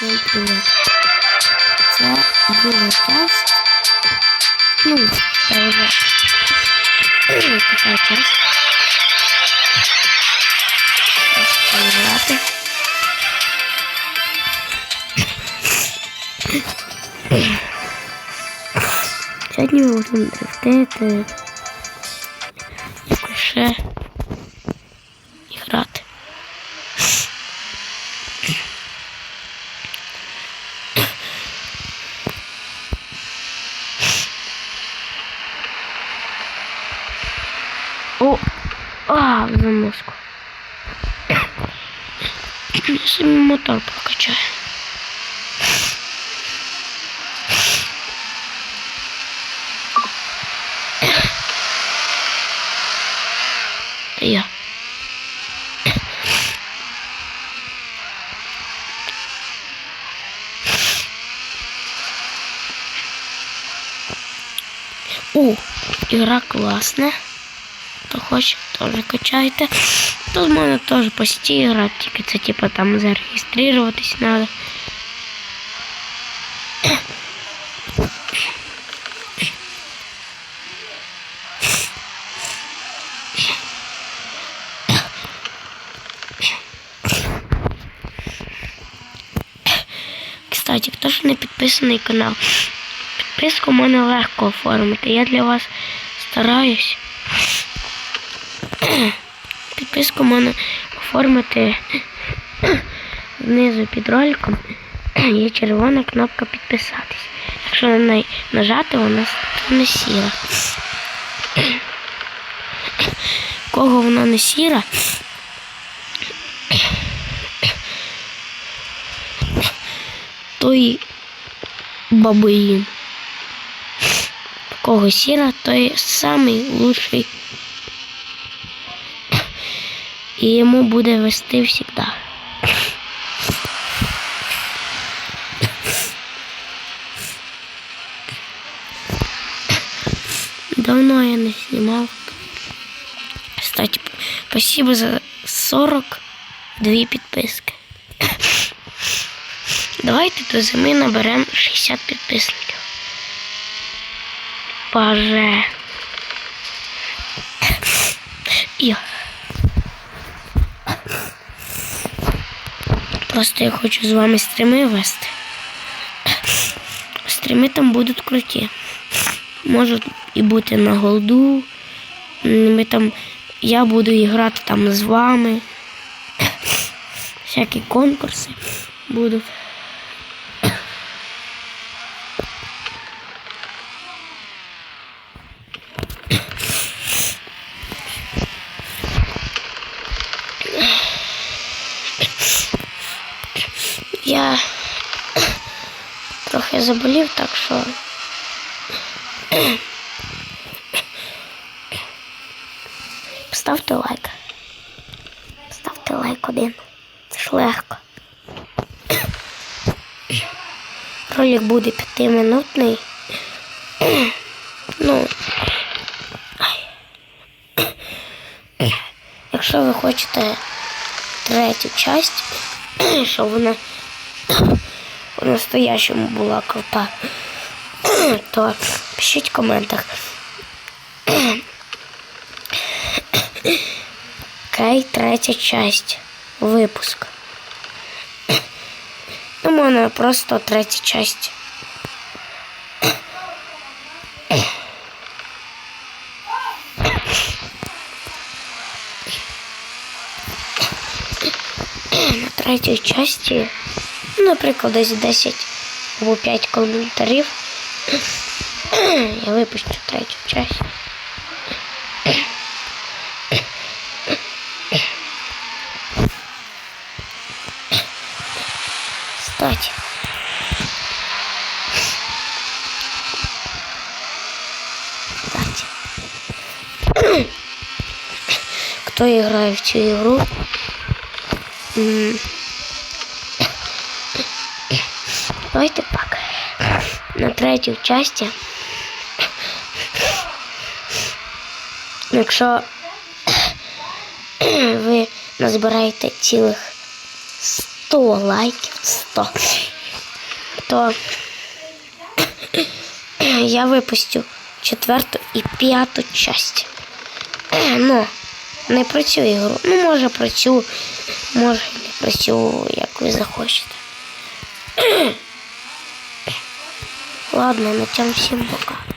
Всім привіт. Це друга часть. Ну, це вже така часть. Ось поіграти. Сьогодні ми будемо дрифтити. Якось ще А, в мозг. Если мотор прокачаю. Я. О, игра классная. Хто хоче, теж качайте. Тут можна теж пості грати, тільки це типа там зареєструватись треба. Кстати, хто ж не підписаний канал, підписку в мене легко оформити. Я для вас стараюсь. Підписку можна оформити знизу під роликом. Є червона кнопка підписатись. Якщо на неї нажати, вона стане сіра. Кого вона не сіра, той бабуїн. Кого сіра, той самий лучший і йому буде вести завжди. Давно я не знімав. Кстати, спасибо за 42 підписки. Давайте до зими наберемо 60 підписників. Боже. І Просто я хочу з вами стріми вести. Стріми там будуть круті. Можуть і бути на голду. Ми там, я буду грати там з вами. Всякі конкурси будуть. Я трохи заболів, так що. Ставте лайк. Ставте лайк один. Це ж легко. Ролик буде п'ятиминутний. Ну. Якщо ви хочете третю часть, щоб вона по-настоящему була крута, то пишіть в коментах. Кай третя часть. Випуск. Ну, мене просто третя часть. На третій часті, ну, наприклад, десь 10 або 5 коментарів. Я випущу третю часть. Кстати. Кстати. Кто играет в цю игру? Давайте так. На третій часті. Якщо ви назбираєте цілих 100 лайків, 100, то я випустю четверту і п'яту часть. Ну, не про цю ігру. Ну, може про може не про як ви захочете. Ладно, на цьому всім пока.